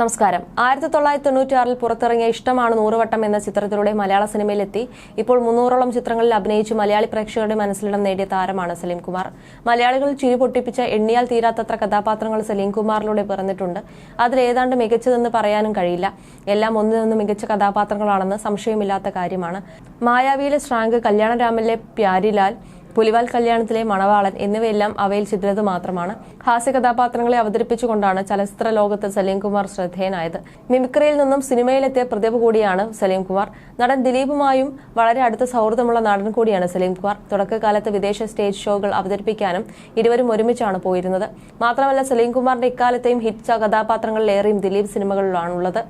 നമസ്കാരം. ആയിരത്തി തൊള്ളായിരത്തി തൊണ്ണൂറ്റിയാറിൽ പുറത്തിറങ്ങിയ ഇഷ്ടമാണ് നൂറുവട്ടം എന്ന ചിത്രത്തിലൂടെ മലയാള സിനിമയിലെത്തി. ഇപ്പോൾ മുന്നൂറോളം ചിത്രങ്ങളിൽ അഭിനയിച്ച് മലയാളി പ്രേക്ഷകരുടെ മനസ്സിലിടം നേടിയ താരമാണ് സലീം കുമാർ മലയാളികൾ ചിരി പൊട്ടിപ്പിച്ച എണ്ണിയാൽ തീരാത്തത്ര കഥാപാത്രങ്ങൾ സലീം കുമാറിലൂടെ പിറന്നിട്ടുണ്ട് അതിലേതാണ്ട് മികച്ചതെന്ന് പറയാനും കഴിയില്ല. എല്ലാം ഒന്നിൽ നിന്ന് മികച്ച കഥാപാത്രങ്ങളാണെന്ന് സംശയമില്ലാത്ത കാര്യമാണ്. മായാവിയിലെ ശ്രാങ്ക് കല്യാണരാമനിലെ പ്യാരിലാൽ പുലിവാൽ കല്യാണത്തിലെ മണവാളൻ എന്നിവയെല്ലാം അവയിൽ ചിത്രത് മാത്രമാണ്. ഹാസ്യ കഥാപാത്രങ്ങളെ അവതരിപ്പിച്ചുകൊണ്ടാണ് ചലച്ചിത്ര ലോകത്ത് സലീംകുമാർ ശ്രദ്ധേയനായത്. മിമിക്രിയിൽ നിന്നും സിനിമയിലെത്തിയ പ്രതിഭ കൂടിയാണ് സലീംകുമാർ. നടൻ ദിലീപുമായും വളരെ അടുത്ത സൗഹൃദമുള്ള നടൻ കൂടിയാണ് സലീംകുമാർ. തുടക്കകാലത്ത് വിദേശ സ്റ്റേജ് ഷോകൾ അവതരിപ്പിക്കാനും ഇരുവരും ഒരുമിച്ചാണ് പോയിരുന്നത്. മാത്രമല്ല സലീംകുമാറിന്റെ ഇക്കാലത്തെയും ഹിറ്റ് കഥാപാത്രങ്ങളിലേറെയും ദിലീപ് സിനിമകളിലാണുള്ളത്.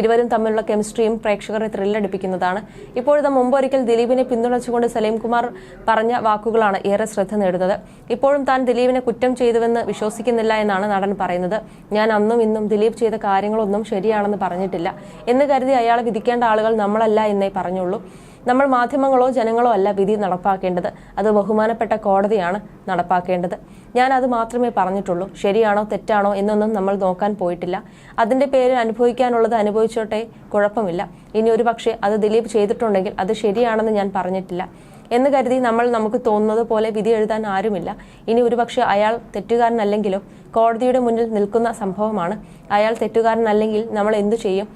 ഇരുവരും തമ്മിലുള്ള കെമിസ്ട്രിയും പ്രേക്ഷകരെ ത്രില്ലടിപ്പിക്കുന്നതാണ്. ഇപ്പോഴത്തെ മുമ്പൊരിക്കൽ ദിലീപിനെ പിന്തുണച്ചുകൊണ്ട് സലീംകുമാർ പറഞ്ഞ വാക്കുകളാണ് ഏറെ ശ്രദ്ധ നേടുന്നത്. ഇപ്പോഴും താൻ ദിലീപിനെ കുറ്റം ചെയ്തുവെന്ന് വിശ്വസിക്കുന്നില്ല എന്നാണ് നടൻ പറയുന്നത്. ഞാൻ അന്നും ഇന്നും ദിലീപ് ചെയ്ത കാര്യങ്ങളൊന്നും ശരിയാണെന്ന് പറഞ്ഞിട്ടില്ല. എന്ന് കരുതി അയാളെ വിധിക്കേണ്ട ആളുകൾ നമ്മളല്ല എന്നേ പറഞ്ഞുള്ളൂ. നമ്മൾ മാധ്യമങ്ങളോ ജനങ്ങളോ അല്ല വിധി നടപ്പാക്കേണ്ടത്. അത് ബഹുമാനപ്പെട്ട കോടതിയാണ് നടപ്പാക്കേണ്ടത്. ഞാൻ അത് മാത്രമേ പറഞ്ഞിട്ടുള്ളൂ. ശരിയാണോ തെറ്റാണോ എന്നൊന്നും നമ്മൾ നോക്കാൻ പോയിട്ടില്ല. അതിന്റെ പേരിൽ അനുഭവിക്കാനുള്ളത് അനുഭവിച്ചോട്ടെ കുഴപ്പമില്ല. ഇനി ഒരു പക്ഷേ അത് ദിലീപ് ചെയ്തിട്ടുണ്ടെങ്കിൽ അത് ശരിയാണെന്ന് ഞാൻ പറഞ്ഞിട്ടില്ല. എന്ന് കരുതി നമ്മൾ നമുക്ക് തോന്നുന്നത് പോലെ വിധി എഴുതാൻ ആരുമില്ല. ഇനി ഒരുപക്ഷെ അയാൾ തെറ്റുകാരനല്ലെങ്കിലും കോടതിയുടെ മുന്നിൽ നിൽക്കുന്ന സംഭവമാണ്. അയാൾ തെറ്റുകാരനല്ലെങ്കിൽ നമ്മൾ എന്തു ചെയ്യും?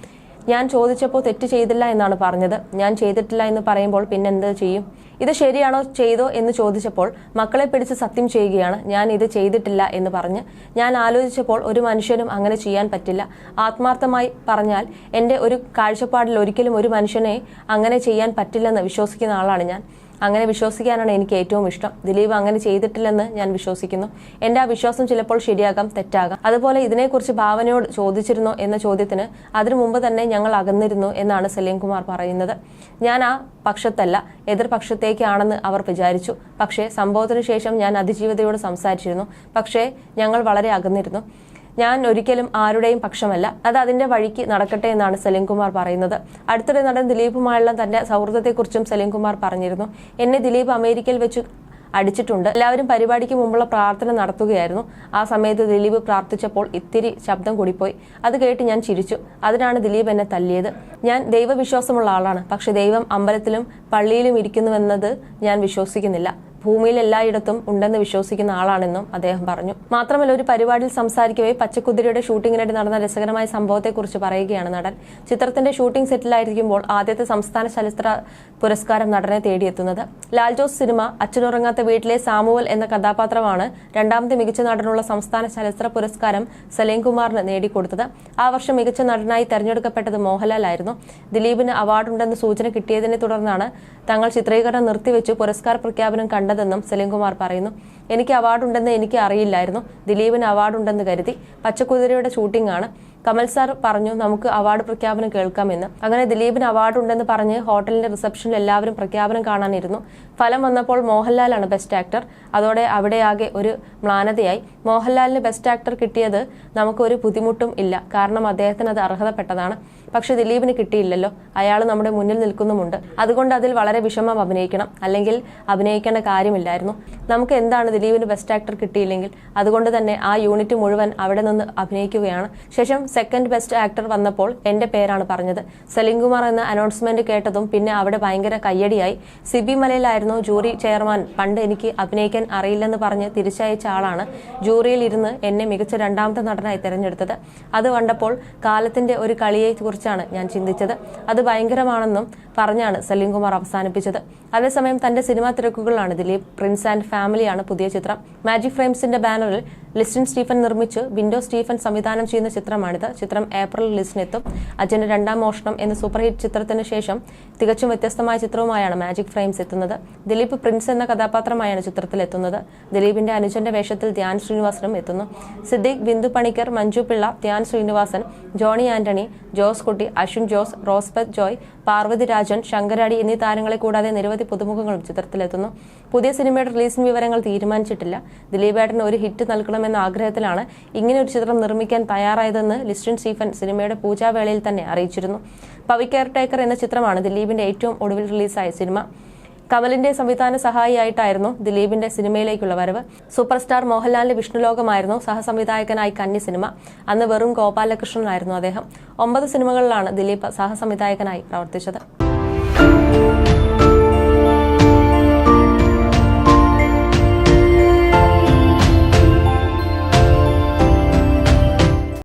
ഞാൻ ചോദിച്ചപ്പോൾ തെറ്റ് ചെയ്തില്ല എന്നാണ് പറഞ്ഞത്. ഞാൻ ചെയ്തിട്ടില്ല എന്ന് പറയുമ്പോൾ പിന്നെ എന്ത് ചെയ്യും? ഇത് ശരിയാണോ ചെയ്തോ എന്ന് ചോദിച്ചപ്പോൾ മക്കളെ പിടിച്ച് സത്യം ചെയ്യുകയാണ്. ഞാൻ ഇത് ചെയ്തിട്ടില്ല എന്ന് പറഞ്ഞ് ഞാൻ ആലോചിച്ചപ്പോൾ ഒരു മനുഷ്യനും അങ്ങനെ ചെയ്യാൻ പറ്റില്ല. ആത്മാർത്ഥമായി പറഞ്ഞാൽ എന്റെ ഒരു കാഴ്ചപ്പാടിൽ ഒരിക്കലും ഒരു മനുഷ്യനെ അങ്ങനെ ചെയ്യാൻ പറ്റില്ലെന്ന് വിശ്വസിക്കുന്ന ആളാണ് ഞാൻ. അങ്ങനെ വിശ്വസിക്കാനാണ് എനിക്ക് ഏറ്റവും ഇഷ്ടം. ദിലീപ് അങ്ങനെ ചെയ്തിട്ടില്ലെന്ന് ഞാൻ വിശ്വസിക്കുന്നു. എന്റെ ആ വിശ്വാസം ചിലപ്പോൾ ശരിയാകാം തെറ്റാകാം. അതുപോലെ ഇതിനെക്കുറിച്ച് ഭാവനയോട് ചോദിച്ചിരുന്നോ എന്ന ചോദ്യത്തിന് അതിനു മുമ്പ് തന്നെ ഞങ്ങൾ അകന്നിരുന്നു എന്നാണ് സലീം കുമാർ പറയുന്നത്. ഞാൻ ആ പക്ഷത്തല്ല എതിർപക്ഷത്തേക്കാണെന്ന് അവർ വിചാരിച്ചു. പക്ഷേ സംഭവത്തിനു ശേഷം ഞാൻ അതിജീവിതയോട് സംസാരിച്ചിരുന്നു. പക്ഷേ ഞങ്ങൾ വളരെ അകന്നിരുന്നു. ഞാൻ ഒരിക്കലും ആരുടെയും പക്ഷമല്ല. അത് അതിന്റെ വഴിക്ക് നടക്കട്ടെ എന്നാണ് സലീംകുമാർ പറയുന്നത്. അടുത്തിടെ നടൻ ദിലീപുമായുള്ള തന്റെ സൗഹൃദത്തെക്കുറിച്ചും സലീംകുമാർ പറഞ്ഞിരുന്നു. എന്നെ ദിലീപ് അമേരിക്കയിൽ വെച്ച് അടിച്ചിട്ടുണ്ട്. എല്ലാവരും പരിപാടിക്ക് മുമ്പുള്ള പ്രാർത്ഥന നടത്തുകയായിരുന്നു. ആ സമയത്ത് ദിലീപ് പ്രാർത്ഥിച്ചപ്പോൾ ഇത്തിരി ശബ്ദം കൂടിപ്പോയി. അത് കേട്ട് ഞാൻ ചിരിച്ചു. അതിനാണ് ദിലീപ് എന്നെ തല്ലിയത്. ഞാൻ ദൈവവിശ്വാസമുള്ള ആളാണ്. പക്ഷെ ദൈവം അമ്പലത്തിലും പള്ളിയിലും ഇരിക്കുന്നുവെന്നത് ഞാൻ വിശ്വസിക്കുന്നില്ല. ഭൂമിയിൽ എല്ലായിടത്തും ഉണ്ടെന്ന് വിശ്വസിക്കുന്ന ആളാണെന്നും അദ്ദേഹം പറഞ്ഞു. മാത്രമല്ല ഒരു പരിപാടിയിൽ സംസാരിക്കവേ പച്ചക്കുതിരയുടെ ഷൂട്ടിങ്ങിനിടെ നടന്ന രസകരമായ സംഭവത്തെക്കുറിച്ച് പറയുകയാണ് നടൻ. ചിത്രത്തിന്റെ ഷൂട്ടിംഗ് സെറ്റിലായിരിക്കുമ്പോൾ ആദ്യത്തെ സംസ്ഥാന ചലച്ചിത്ര പുരസ്കാരം നടനെ തേടിയെത്തുന്നത്. ലാൽ ജോസ് സിനിമ അച്ഛനുറങ്ങാത്ത വീട്ടിലെ സാമുവൽ എന്ന കഥാപാത്രമാണ് രണ്ടാമത്തെ മികച്ച നടനുള്ള സംസ്ഥാന ചലച്ചിത്ര പുരസ്കാരം സലീം കുമാറിന് നേടിക്കൊടുത്തത്. ആ വർഷം മികച്ച നടനായി തെരഞ്ഞെടുക്കപ്പെട്ടത് മോഹൻലാൽ ആയിരുന്നു ദിലീപിന് അവാർഡുണ്ടെന്ന് സൂചന കിട്ടിയതിനെ തുടർന്നാണ് തങ്ങൾ ചിത്രീകരണം നിർത്തിവെച്ച് പുരസ്കാര പ്രഖ്യാപനം കണ്ടതെന്നും സലീംകുമാർ പറയുന്നു. എനിക്ക് അവാർഡുണ്ടെന്ന് എനിക്ക് അറിയില്ലായിരുന്നു. ദിലീപിന് അവാർഡുണ്ടെന്ന് കരുതി പച്ചക്കുതിരയുടെ ഷൂട്ടിംഗ് ആണ്. കമൽ സാർ പറഞ്ഞു നമുക്ക് അവാർഡ് പ്രഖ്യാപനം കേൾക്കാമെന്ന് അങ്ങനെ ദിലീപിന് അവാർഡ് ഉണ്ടെന്ന് പറഞ്ഞ് ഹോട്ടലിന്റെ റിസപ്ഷനിൽ എല്ലാവരും പ്രഖ്യാപനം കാണാനിരുന്നു. ഫലം വന്നപ്പോൾ മോഹൻലാലാണ് ബെസ്റ്റ് ആക്ടർ അതോടെ അവിടെയാകെ ഒരു മ്ലാനതയായി. മോഹൻലാലിന് ബെസ്റ്റ് ആക്ടർ കിട്ടിയത് നമുക്കൊരു ബുദ്ധിമുട്ടും ഇല്ല. കാരണം അദ്ദേഹത്തിന് അത് അർഹതപ്പെട്ടതാണ്. പക്ഷെ ദിലീപിന് കിട്ടിയില്ലല്ലോ. അയാൾ നമ്മുടെ മുന്നിൽ നിൽക്കുന്നുമുണ്ട്. അതുകൊണ്ട് അതിൽ വളരെ വിഷമം അഭിനയിക്കണം. അല്ലെങ്കിൽ അഭിനയിക്കേണ്ട കാര്യമില്ലായിരുന്നു. നമുക്ക് എന്താണ് ദിലീപിന് ബെസ്റ്റ് ആക്ടർ കിട്ടിയില്ലെങ്കിൽ? അതുകൊണ്ട് തന്നെ ആ യൂണിറ്റ് മുഴുവൻ അവിടെ നിന്ന് അഭിനയിക്കുകയാണ്. ശേഷം സെക്കൻഡ് ബെസ്റ്റ് ആക്ടർ വന്നപ്പോൾ എന്റെ പേരാണ് പറഞ്ഞത്. സലിംകുമാർ എന്ന അനൗൺസ്മെന്റ് കേട്ടതും പിന്നെ അവിടെ ഭയങ്കര കയ്യടിയായി. സിബി മലയിലായിരുന്നു ജൂറി ചെയർമാൻ. പണ്ട് എനിക്ക് അഭിനയിക്കാൻ അറിയില്ലെന്ന് പറഞ്ഞ് തിരിച്ചയച്ച ആളാണ്. ജൂറിയിൽ ഇരുന്ന് എന്നെ മികച്ച രണ്ടാമത്തെ നടനായി തിരഞ്ഞെടുത്തത്. അത് കണ്ടപ്പോൾ കാലത്തിന്റെ ഒരു കളിയെ കുറിച്ചാണ് ഞാൻ ചിന്തിച്ചത്. അത് ഭയങ്കരമാണെന്നും പറഞ്ഞാണ് സലീം കുമാർ അവസാനിപ്പിച്ചത്. അതേസമയം തന്റെ സിനിമാ തിരക്കുകളാണ് ദിലീപ്. പ്രിൻസ് ആൻഡ് ഫാമിലിയാണ് പുതിയ ചിത്രം. മാജിക് ഫ്രെയിംസിന്റെ ബാനറിൽ ലിസ്റ്റിൻ സ്റ്റീഫൻ നിർമ്മിച്ച്. വിൻഡോ സ്റ്റീഫൻ സംവിധാനം ചെയ്യുന്ന ചിത്രമാണിത്. ചിത്രം ഏപ്രിൽ ലിസ്റ്റിനെത്തും. അജന്റെ രണ്ടാം മോഷണം എന്ന സൂപ്പർ ഹിറ്റ് ചിത്രത്തിന് ശേഷം തികച്ചും വ്യത്യസ്തമായ ചിത്രവുമായാണ് മാജിക് ഫ്രെയിംസ് എത്തുന്നത്. ദിലീപ് പ്രിൻസ് എന്ന കഥാപാത്രമായാണ് ചിത്രത്തിൽ എത്തുന്നത് ദിലീപിന്റെ അനുജന്റെ വേഷത്തിൽ ധ്യാൻ ശ്രീനിവാസനും എത്തുന്നു. സിദ്ദീഖ് ബിന്ദു പണിക്കർ മഞ്ജു പിള്ള ധ്യാൻ ശ്രീനിവാസൻ ജോണി ആന്റണി ജോസ് കുട്ടി അശ്വിൻ ജോസ് റോസ്പത് ജോയ് പാർവതി രാജൻ ശങ്കരാടി എന്നീ താരങ്ങളെ കൂടാതെ നിരവധി പുതുമുഖങ്ങളും ചിത്രത്തിലെത്തുന്നു. പുതിയ സിനിമയുടെ റിലീസിംഗ് വിവരങ്ങൾ തീരുമാനിച്ചിട്ടില്ല. ദിലീപേട്ടന് ഒരു ഹിറ്റ് നൽകണമെന്ന ആഗ്രഹത്തിലാണ് ഇങ്ങനെ ഒരു ചിത്രം നിർമ്മിക്കാൻ തയ്യാറായതെന്ന് ലിസ്റ്റിൻ സ്റ്റീഫൻ സിനിമയുടെ പൂജാവേളയിൽ തന്നെ അറിയിച്ചിരുന്നു. പവി കെയർ ടേക്കർ എന്ന ചിത്രമാണ് ദിലീപിന്റെ ഏറ്റവും ഒടുവിൽ റിലീസായ സിനിമ. കമലിന്റെ സംവിധാന സഹായിയായിട്ടായിരുന്നു ദിലീപിന്റെ സിനിമയിലേക്കുള്ള വരവ്. സൂപ്പർ സ്റ്റാർ മോഹൻലാലിന്റെ വിഷ്ണുലോകമായിരുന്നു സഹസംവിധായകനായി കന്നി സിനിമ. അന്ന് വെറും ഗോപാലകൃഷ്ണനായിരുന്നു അദ്ദേഹം. ഒമ്പത് സിനിമകളിലാണ് ദിലീപ് സഹസംവിധായകനായി പ്രവർത്തിച്ചത്.